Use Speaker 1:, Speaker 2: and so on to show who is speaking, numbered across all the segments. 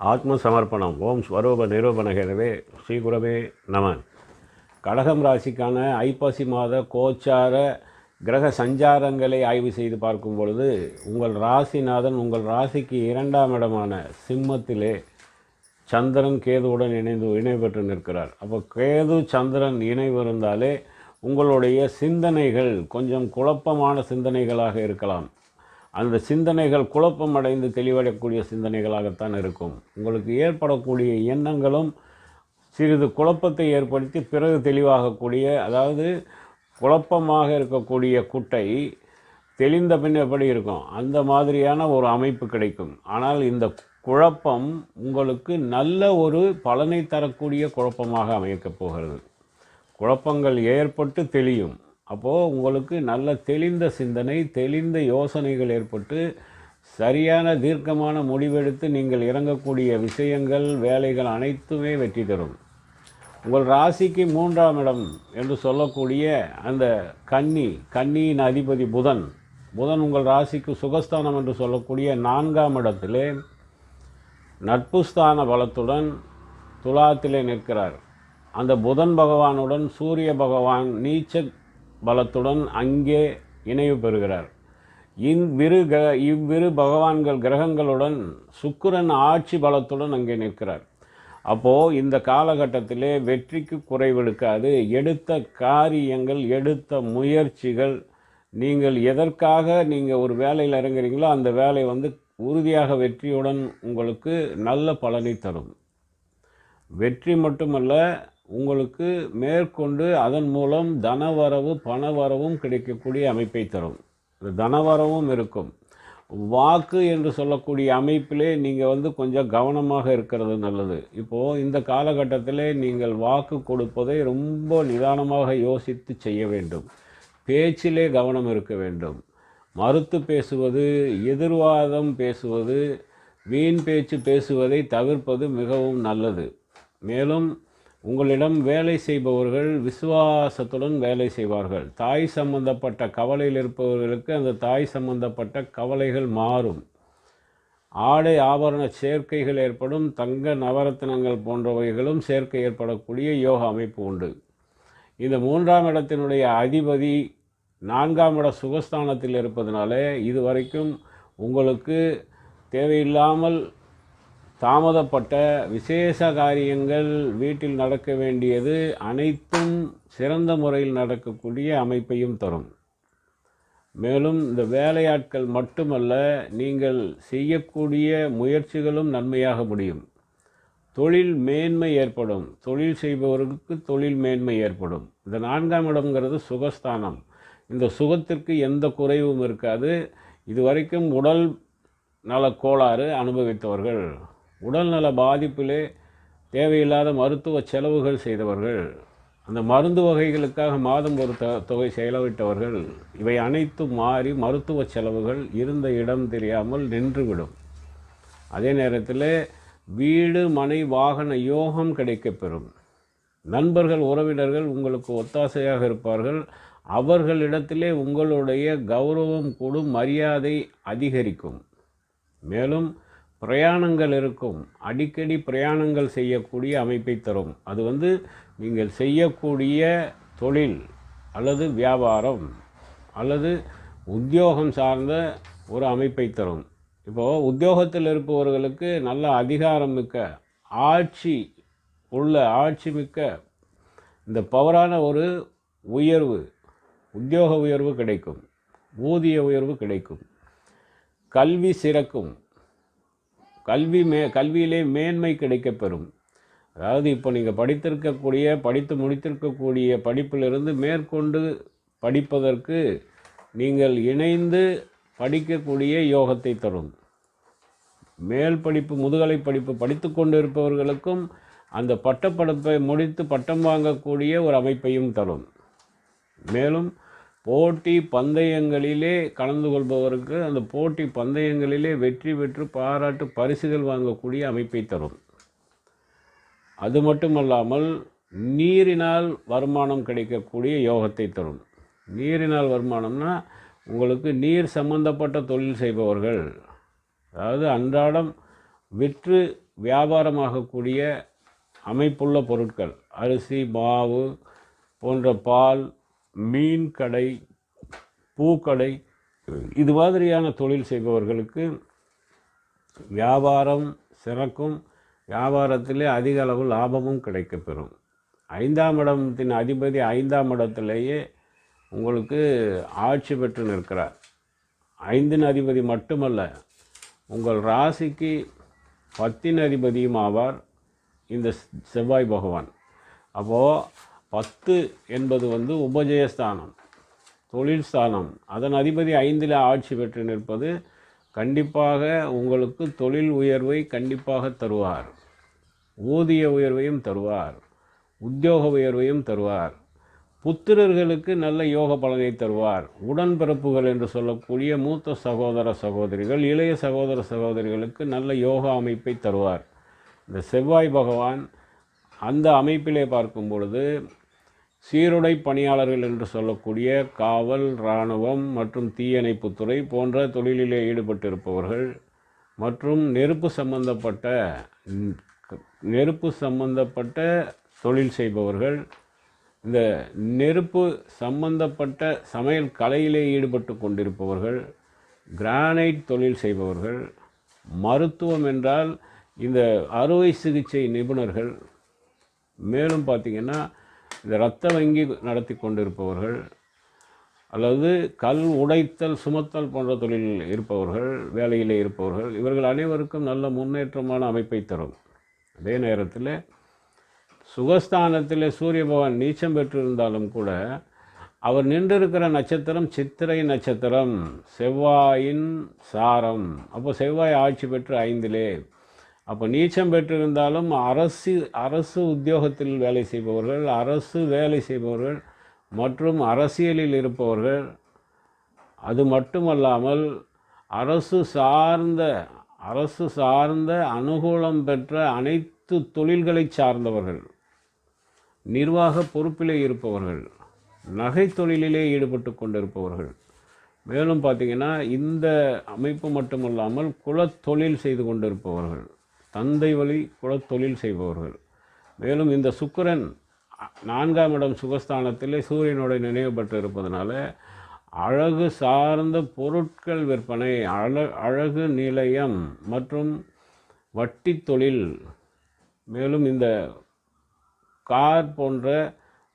Speaker 1: ஆத்ம சமர்ப்பணம் ஓம் ஸ்வரூப நிரூபணகரவே ஸ்ரீகுரவே நம. கடகம் ராசிக்கான ஐப்பசி மாத கோச்சார கிரக சஞ்சாரங்களை ஆய்வு செய்து பார்க்கும் பொழுது உங்கள் ராசிநாதன் உங்கள் ராசிக்கு இரண்டாம் இடமான சிம்மத்திலே சந்திரன் கேதுவுடன் இணைந்து இணை பெற்று நிற்கிறார். அப்போ கேது சந்திரன் இணைவு இருந்தாலே உங்களுடைய சிந்தனைகள் கொஞ்சம் குழப்பமான சிந்தனைகளாக இருக்கலாம். அந்த சிந்தனைகள் குழப்பம் அடைந்து தெளிவடையக்கூடிய சிந்தனைகளாகத்தான் இருக்கும். உங்களுக்கு ஏற்படக்கூடிய எண்ணங்களும் சிறிது குழப்பத்தை ஏற்படுத்தி பிறகு தெளிவாகக்கூடிய அதாவது குழப்பமாக இருக்கக்கூடிய குட்டை தெளிந்த பின் எப்படி இருக்கும்? அந்த மாதிரியான ஒரு அமைப்பு கிடைக்கும். ஆனால் இந்த குழப்பம் உங்களுக்கு நல்ல ஒரு பலனை தரக்கூடிய குழப்பமாக அமைக்கப் போகிறது. குழப்பங்கள் ஏற்பட்டு தெளியும். அப்போது உங்களுக்கு நல்ல தெளிந்த சிந்தனை தெளிந்த யோசனைகள் ஏற்பட்டு சரியான தீர்க்கமான முடிவெடுத்து நீங்கள் இறங்கக்கூடிய விஷயங்கள் வேலைகள் அனைத்துமே வெற்றி தரும். உங்கள் ராசிக்கு மூன்றாம் இடம் என்று சொல்லக்கூடிய அந்த கன்னி கன்னியின் அதிபதி புதன். புதன் உங்கள் ராசிக்கு சுகஸ்தானம் என்று சொல்லக்கூடிய நான்காம் இடத்திலே நட்பு ஸ்தான பலத்துடன் துலாத்திலே நிற்கிறார். அந்த புதன் பகவானுடன் சூரிய பகவான் நீச்ச பலத்துடன் அங்கே இணைவு பெறுகிறார். இவ்விரு க இவ்விரு பகவான்கள் கிரகங்களுடன் சுக்கிரன் ஆட்சி பலத்துடன் அங்கே நிற்கிறார். அப்போது இந்த காலகட்டத்திலே வெற்றிக்கு குறைவெடுக்காது. எடுத்த காரியங்கள் எடுத்த முயற்சிகள் நீங்கள் எதற்காக நீங்கள் ஒரு வேலையில் இறங்குறீங்களோ அந்த வேலை வந்து உறுதியாக வெற்றியுடன் உங்களுக்கு நல்ல பலனை தரும். வெற்றி மட்டுமல்ல உங்களுக்கு மேற்கொண்டு அதன் மூலம் தனவரவு பணவரவும் கிடைக்கக்கூடிய அமைப்பை தரும். இந்த தனவரவும் இருக்கும். வாக்கு என்று சொல்லக்கூடிய அமைப்பிலே நீங்கள் வந்து கொஞ்சம் கவனமாக இருக்கிறது நல்லது. இப்போது இந்த காலகட்டத்தில் நீங்கள் வாக்கு கொடுப்பதை ரொம்ப நிதானமாக யோசித்து செய்ய வேண்டும். பேச்சிலே கவனம் இருக்க வேண்டும். மறுத்து பேசுவது எதிர்வாதம் பேசுவது வீண் பேச்சு பேசுவதை தவிர்ப்பது மிகவும் நல்லது. மேலும் உங்களிடம் வேலை செய்பவர்கள் விசுவாசத்துடன் வேலை செய்வார்கள். தாய் சம்பந்தப்பட்ட கவலையில் இருப்பவர்களுக்கு அந்த தாய் சம்பந்தப்பட்ட கவலைகள் மாறும். ஆடை ஆபரண சேர்க்கைகள் ஏற்படும். தங்க நவரத்தினங்கள் போன்றவைகளும் சேர்க்கை ஏற்படக்கூடிய யோக அமைப்பு உண்டு. இந்த மூன்றாம் இடத்தினுடைய அதிபதி நான்காம் இட சுகஸ்தானத்தில் இருப்பதனாலே இதுவரைக்கும் உங்களுக்கு தேவையில்லாமல் தாமதப்பட்ட விசேஷ காரியங்கள் வீட்டில் நடக்க வேண்டியது அனைத்தும் சிறந்த முறையில் நடக்கக்கூடிய அமைப்பையும் தரும். மேலும் இந்த வேலையாட்கள் மட்டுமல்ல நீங்கள் செய்யக்கூடிய முயற்சிகளும் நன்மையாக முடியும். தொழில் மேன்மை ஏற்படும். தொழில் செய்பவர்களுக்கு தொழில் மேன்மை ஏற்படும். இந்த நான்காம் இடம்ங்கிறது சுகஸ்தானம். இந்த சுகத்திற்கு எந்த குறைவும் இருக்காது. இதுவரைக்கும் உடல் நல கோளாறு அனுபவித்தவர்கள். உடல்நல பாதிப்பிலே தேவையில்லாத மருத்துவ செலவுகள் செய்தவர்கள் அந்த மருந்து வகைகளுக்காக மாதம் ஒரு த தொகை செலவிட்டவர்கள் இவை அனைத்தும் மாறி மருத்துவ செலவுகள் இருந்த இடம் தெரியாமல் நின்றுவிடும். அதே நேரத்தில் வீடு மனை வாகன யோகம் கிடைக்கப்பெறும். நண்பர்கள் உறவினர்கள் உங்களுக்கு ஒத்தாசையாக இருப்பார்கள். அவர்களிடத்திலே உங்களுடைய கௌரவம் கூடும் மரியாதை அதிகரிக்கும். மேலும் பிரயாணங்கள் இருக்கும். அடிக்கடி பிரயாணங்கள் செய்யக்கூடிய அமைப்பை தரும். அது வந்து நீங்கள் செய்யக்கூடிய தொழில் அல்லது வியாபாரம் அல்லது உத்தியோகம் சார்ந்த ஒரு அமைப்பை தரும். இப்போது உத்தியோகத்தில் இருப்பவர்களுக்கு நல்ல அதிகாரம் மிக்க ஆட்சி உள்ள ஆட்சி மிக்க இந்த பவரான ஒரு உயர்வு உத்தியோக உயர்வு கிடைக்கும். ஊதிய உயர்வு கிடைக்கும். கல்வி சிறக்கும். கல்வி மே கல்வியிலே மேன்மை கிடைக்கப்பெறும். அதாவது இப்போ நீங்கள் படித்திருக்கக்கூடிய படித்து முடித்திருக்கக்கூடிய படிப்பிலிருந்து மேற்கொண்டு படிப்பதற்கு நீங்கள் இணைந்து படிக்கக்கூடிய யோகத்தை தரும். மேல் படிப்பு முதுகலை படிப்பு படித்து கொண்டு இருப்பவர்களுக்கும் அந்த பட்டப்படிப்பை முடித்து பட்டம் வாங்கக்கூடிய ஒரு அமைப்பையும் தரும். மேலும் போட்டி பந்தயங்களிலே கலந்து கொள்பவருக்கு அந்த போட்டி பந்தயங்களிலே வெற்றி பெற்று பாராட்டு பரிசுகள் வாங்கக்கூடிய அமைப்பை தரும். அது மட்டுமல்லாமல் நீரினால் வருமானம் கிடைக்கக்கூடிய யோகத்தை தரும். நீரினால் வருமானம்னா உங்களுக்கு நீர் சம்பந்தப்பட்ட தொழில் செய்பவர்கள் அதாவது அன்றாடம் விற்று வியாபாரமாகக்கூடிய அமைப்புள்ள பொருட்கள் அரிசி மாவு போன்ற பால் மீன் கடை பூக்கடை இது மாதிரியான தொழில் செய்பவர்களுக்கு வியாபாரம் சிறக்கும். வியாபாரத்திலே அதிக அளவு லாபமும் கிடைக்கப்பெறும். ஐந்தாம் இடத்தின் அதிபதி ஐந்தாம் இடத்திலேயே உங்களுக்கு ஆட்சி பெற்று நிற்கிறார். ஐந்தின் அதிபதி மட்டுமல்ல உங்கள் ராசிக்கு பத்தின் அதிபதியும் ஆவார் இந்த செவ்வாய் பகவான். அப்போது பத்து என்பது வந்து உபஜயஸ்தானம் தொழில் ஸ்தானம். அதன் அதிபதி ஐந்தில் ஆட்சி பெற்று நிற்பது கண்டிப்பாக உங்களுக்கு தொழில் உயர்வை கண்டிப்பாக தருவார். ஊதிய உயர்வையும் தருவார். உத்தியோக உயர்வையும் தருவார். புத்திரர்களுக்கு நல்ல யோக பலனை தருவார். உடன்பிறப்புகள் என்று சொல்லக்கூடிய மூத்த சகோதர சகோதரிகள் இளைய சகோதர சகோதரிகளுக்கு நல்ல யோக அமைப்பை தருவார். இந்த செவ்வாய் பகவான் அந்த அமைப்பிலே பார்க்கும் பொழுது சீருடை பணியாளர்கள் என்று சொல்லக்கூடிய காவல் இராணுவம் மற்றும் தீயணைப்புத்துறை போன்ற தொழிலிலே ஈடுபட்டிருப்பவர்கள் மற்றும் நெருப்பு சம்பந்தப்பட்ட நெருப்பு சம்பந்தப்பட்ட தொழில் செய்பவர்கள் இந்த நெருப்பு சம்பந்தப்பட்ட சமையல் கலையிலே ஈடுபட்டு கொண்டிருப்பவர்கள் கிரானைட் தொழில் செய்பவர்கள் மருத்துவம் என்றால் இந்த அறுவை சிகிச்சை நிபுணர்கள் மேலும் பார்த்திங்கன்னா இந்த இரத்த வங்கி நடத்தி கொண்டிருப்பவர்கள் அல்லது கல் உடைத்தல் சுமத்தல் போன்ற தொழிலில் இருப்பவர்கள் வேலையில் இருப்பவர்கள் இவர்கள் அனைவருக்கும் நல்ல முன்னேற்றமான அமைப்பை தரும். அதே நேரத்தில் சுகஸ்தானத்தில் சூரிய பகவான் நீச்சம் பெற்றிருந்தாலும் கூட அவர் நின்றிருக்கிற நட்சத்திரம் சித்திரை நட்சத்திரம் செவ்வாயின் சாரம். அப்போ செவ்வாய் ஆட்சி பெற்று ஐந்திலே அப்போ நீச்சம் பெற்றிருந்தாலும் அரசு அரசு உத்தியோகத்தில் வேலை செய்பவர்கள் அரசு வேலை செய்பவர்கள் மற்றும் அரசியலில் இருப்பவர்கள். அது மட்டுமல்லாமல் அரசு சார்ந்த அரசு சார்ந்த அனுகூலம் பெற்ற அனைத்து தொழில்களை சார்ந்தவர்கள் நிர்வாக பொறுப்பிலே இருப்பவர்கள் நகை தொழிலிலே ஈடுபட்டு கொண்டிருப்பவர்கள். மேலும் பார்த்திங்கன்னா இந்த அமைப்பு மட்டுமல்லாமல் குலத்தொழில் செய்து கொண்டிருப்பவர்கள். தந்தை வழி குலத்தொழில் செய்பவர்கள். மேலும் இந்த சுக்கிரன் நான்காம் இடம் சுகஸ்தானத்திலே சூரியனுடைய நினைவு பெற்று இருப்பதனால அழகு சார்ந்த பொருட்கள் விற்பனை அழ அழகு நிலையம் மற்றும் வட்டி தொழில். மேலும் இந்த கார் போன்ற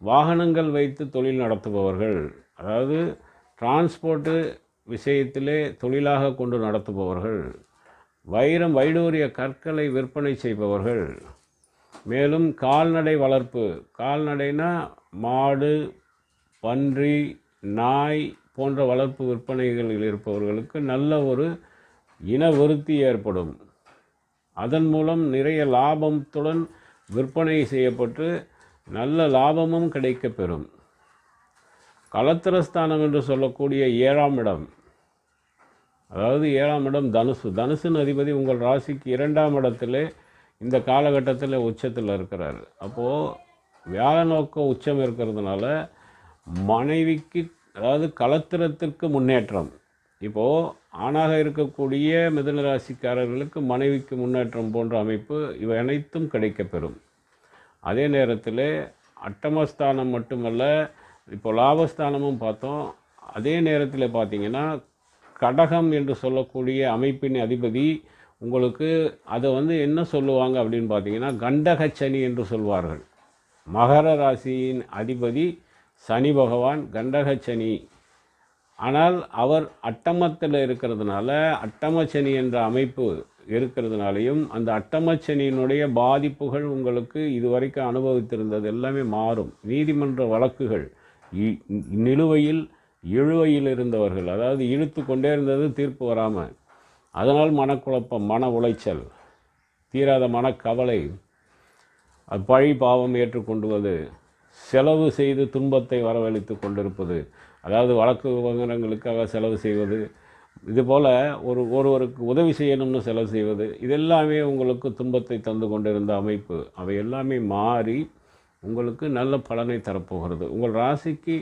Speaker 1: வாகனங்கள் வைத்து தொழில் நடத்துபவர்கள் அதாவது டிரான்ஸ்போர்ட்டு விஷயத்திலே தொழிலாக கொண்டு நடத்துபவர்கள். வைரம் வைடூரிய கற்களை விற்பனை செய்பவர்கள். மேலும் கால்நடை வளர்ப்பு. கால்நடைனா மாடு பன்றி நாய் போன்ற வளர்ப்பு விற்பனைகளில் இருப்பவர்களுக்கு நல்ல ஒரு இன விருத்தி ஏற்படும். அதன் மூலம் நிறைய லாபத்துடன் விற்பனை செய்யப்பட்டு நல்ல லாபமும் கிடைக்கப்பெறும். கலத்திரஸ்தானம் என்று சொல்லக்கூடிய ஏழாம் இடம். அதாவது ஏழாம் இடம் தனுசு. தனுசின் அதிபதி உங்கள் ராசிக்கு இரண்டாம் இடத்துல இந்த காலகட்டத்தில் உச்சத்தில் இருக்கிறார். அப்போது வியாழ நோக்க உச்சம் இருக்கிறதுனால மனைவிக்கு அதாவது கலத்திரத்திற்கு முன்னேற்றம். இப்போது ஆணாக இருக்கக்கூடிய மிதுன ராசிக்காரர்களுக்கு மனைவிக்கு முன்னேற்றம் போன்ற அமைப்பு இவை அனைத்தும் கிடைக்கப்பெறும். அதே நேரத்தில் அட்டமஸ்தானம் மட்டுமல்ல இப்போ லாபஸ்தானமும் பார்த்தோம். அதே நேரத்தில் பார்த்தீங்கன்னா கடகம் என்று சொல்லக்கூடிய அமைப்பின் அதிபதி உங்களுக்கு அதை வந்து என்ன சொல்லுவாங்க அப்படின்னு பார்த்தீங்கன்னா கண்டகச்சனி என்று சொல்வார்கள். மகர ராசியின் அதிபதி சனி பகவான் கண்டகச்சனி ஆனால் அவர் அட்டமத்தில் இருக்கிறதுனால அட்டமச்சனி என்ற அமைப்பு இருக்கிறதுனாலையும் அந்த அட்டமச்சனியினுடைய பாதிப்புகள் உங்களுக்கு இதுவரைக்கும் அனுபவித்திருந்தது எல்லாமே மாறும். நீதிமன்ற வழக்குகள் இ- நிலுவையில் இழுவையில் இருந்தவர்கள் அதாவது இழுத்து கொண்டே இருந்தது தீர்ப்பு வராமல் அதனால் மனக்குழப்பம் மன உளைச்சல் தீராத மனக்கவலை அது பழி பாவம் ஏற்றுக்கொண்டுவது செலவு செய்து துன்பத்தை வரவழைத்து கொண்டிருப்பது அதாவது வழக்கு விவகாரங்களுக்காக செலவு செய்வது இதுபோல் ஒரு ஒருவருக்கு உதவி செய்யணும்னு செலவு செய்வது இதெல்லாமே உங்களுக்கு துன்பத்தை தந்து கொண்டிருந்த அமைப்பு. அவை எல்லாமே மாறி உங்களுக்கு நல்ல பலனை தரப்போகிறது. உங்கள் ராசிக்கு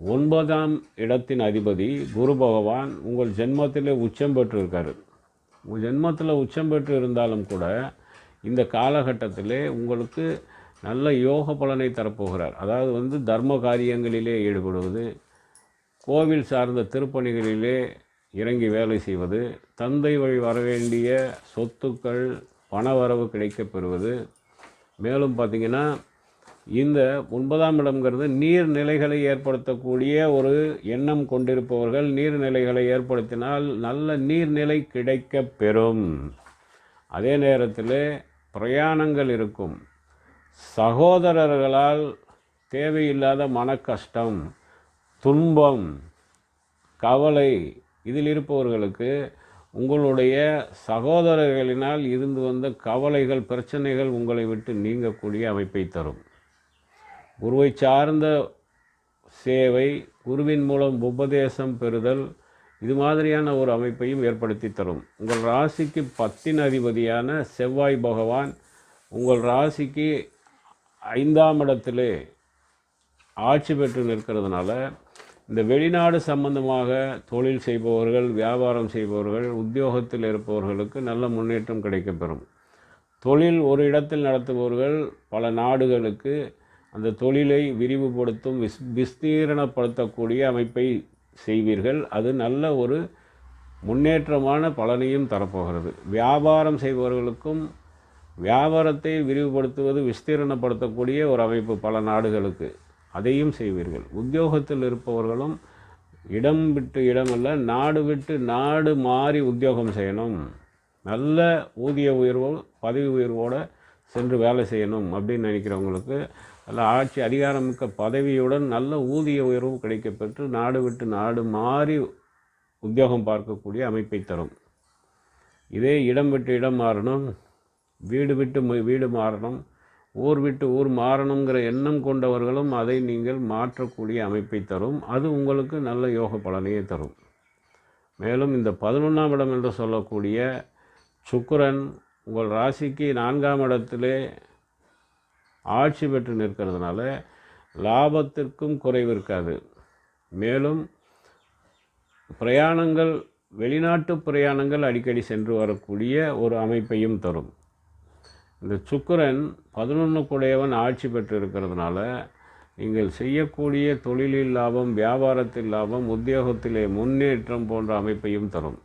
Speaker 1: ஒன்பதாம் இடத்தின் அதிபதி குரு பகவான் உங்கள் ஜென்மத்திலே உச்சம் பெற்று இருக்கார் உங்கள் ஜென்மத்தில் உச்சம் பெற்று இருந்தாலும் கூட இந்த காலகட்டத்திலே உங்களுக்கு நல்ல யோக பலனை தரப்போகிறார். அதாவது வந்து தர்ம காரியங்களிலே ஈடுபடுவது கோவில் சார்ந்த திருப்பணிகளிலே இறங்கி வேலை செய்வது தந்தை வழி வரவேண்டிய சொத்துக்கள் பணவரவு கிடைக்கப் பெறுவது மேலும் பார்த்திங்கன்னா இந்த ஒன்பதாம் இடம்ங்கிறது நீர்நிலைகளை ஏற்படுத்தக்கூடிய ஒரு எண்ணம் கொண்டிருப்பவர்கள் நீர்நிலைகளை ஏற்படுத்தினால் நல்ல நீர்நிலை கிடைக்கப் பெறும். அதே நேரத்தில் பிரயாணங்கள் இருக்கும். சகோதரர்களால் தேவையில்லாத மன கஷ்டம் துன்பம் கவலை இதில் இருப்பவர்களுக்கு உங்களுடைய சகோதரர்களினால் இருந்து வந்த கவலைகள் பிரச்சனைகள் உங்களை விட்டு நீங்கக்கூடிய அமைப்பை தரும். குருவை சார்ந்த சேவை குருவின் மூலம் உபதேசம் பெறுதல் இது மாதிரியான ஒரு அமைப்பையும் ஏற்படுத்தி தரும். உங்கள் ராசிக்கு பத்தின் அதிபதியான செவ்வாய் பகவான் உங்கள் ராசிக்கு ஐந்தாம் இடத்திலே ஆட்சி பெற்று நிற்கிறதுனால இந்த வெளிநாடு சம்பந்தமாக தொழில் செய்பவர்கள் வியாபாரம் செய்பவர்கள் உத்தியோகத்தில் இருப்பவர்களுக்கு நல்ல முன்னேற்றம் கிடைக்கப்பெறும். தொழில் ஒரு இடத்தில் நடத்துபவர்கள் பல நாடுகளுக்கு அந்த தொழிலை விரிவுபடுத்தும் விஸ் விஸ்தீரணப்படுத்தக்கூடிய அமைப்பை செய்வீர்கள். அது நல்ல ஒரு முன்னேற்றமான பலனையும் தரப்போகிறது. வியாபாரம் செய்பவர்களுக்கும் வியாபாரத்தை விரிவுபடுத்துவது விஸ்தீரணப்படுத்தக்கூடிய ஒரு அமைப்பு பல நாடுகளுக்கு அதையும் செய்வீர்கள். உத்தியோகத்தில் இருப்பவர்களும் இடம் விட்டு இடமல்ல நாடு விட்டு நாடு மாறி உத்தியோகம் செய்யணும். நல்ல ஊதிய உயர்வோ பதவி உயர்வோடு சென்று வேலை செய்யணும் அப்படின்னு நினைக்கிறவங்களுக்கு நல்ல ஆட்சி அதிகாரமிக்க பதவியுடன் நல்ல ஊதிய உயர்வு கிடைக்கப்பெற்று நாடு விட்டு நாடு மாறி உத்தியோகம் பார்க்கக்கூடிய அமைப்பை தரும். இதே இடம் விட்டு இடம் மாறணும் வீடு விட்டு வீடு மாறணும் ஊர் விட்டு ஊர் மாறணுங்கிற எண்ணம் கொண்டவர்களும் அதை நீங்கள் மாற்றக்கூடிய அமைப்பை தரும். அது உங்களுக்கு நல்ல யோக பலனையே தரும். மேலும் இந்த பதினொன்றாம் இடம் என்று சொல்லக்கூடிய சுக்கரன் உங்கள் ராசிக்கு நான்காம் இடத்திலே ஆட்சி பெற்று நிற்கிறதுனால லாபத்திற்கும் குறைவு இருக்காது. மேலும் பிரயாணங்கள் வெளிநாட்டு பிரயாணங்கள் அடிக்கடி சென்று வரக்கூடிய ஒரு அமைப்பையும் தரும். இந்த சுக்கரன் பதினொன்று கூடையவன் ஆட்சி பெற்று இருக்கிறதுனால நீங்கள் செய்யக்கூடிய தொழிலில் லாபம் வியாபாரத்தில் லாபம் உத்தியோகத்திலே முன்னேற்றம் போன்ற அமைப்பையும் தரும்.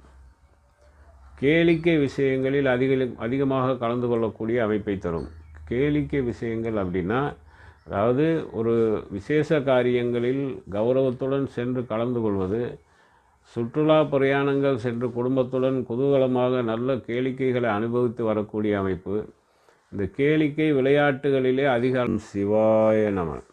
Speaker 1: கேளிக்கை விஷயங்களில் அதிக அதிகமாக கலந்து கொள்ளக்கூடிய அமைப்பை தரும். கேளிக்கை விஷயங்கள் அப்படின்னா அதாவது ஒரு விசேஷ காரியங்களில் கௌரவத்துடன் சென்று கலந்து கொள்வது சுற்றுலா பிரயாணங்கள் சென்று குடும்பத்துடன் குதூகலமாக நல்ல கேளிக்கைகளை அனுபவித்து வரக்கூடிய அமைப்பு. இந்த கேளிக்கை விளையாட்டுகளிலே அதிகாரம் சிவாய நமன்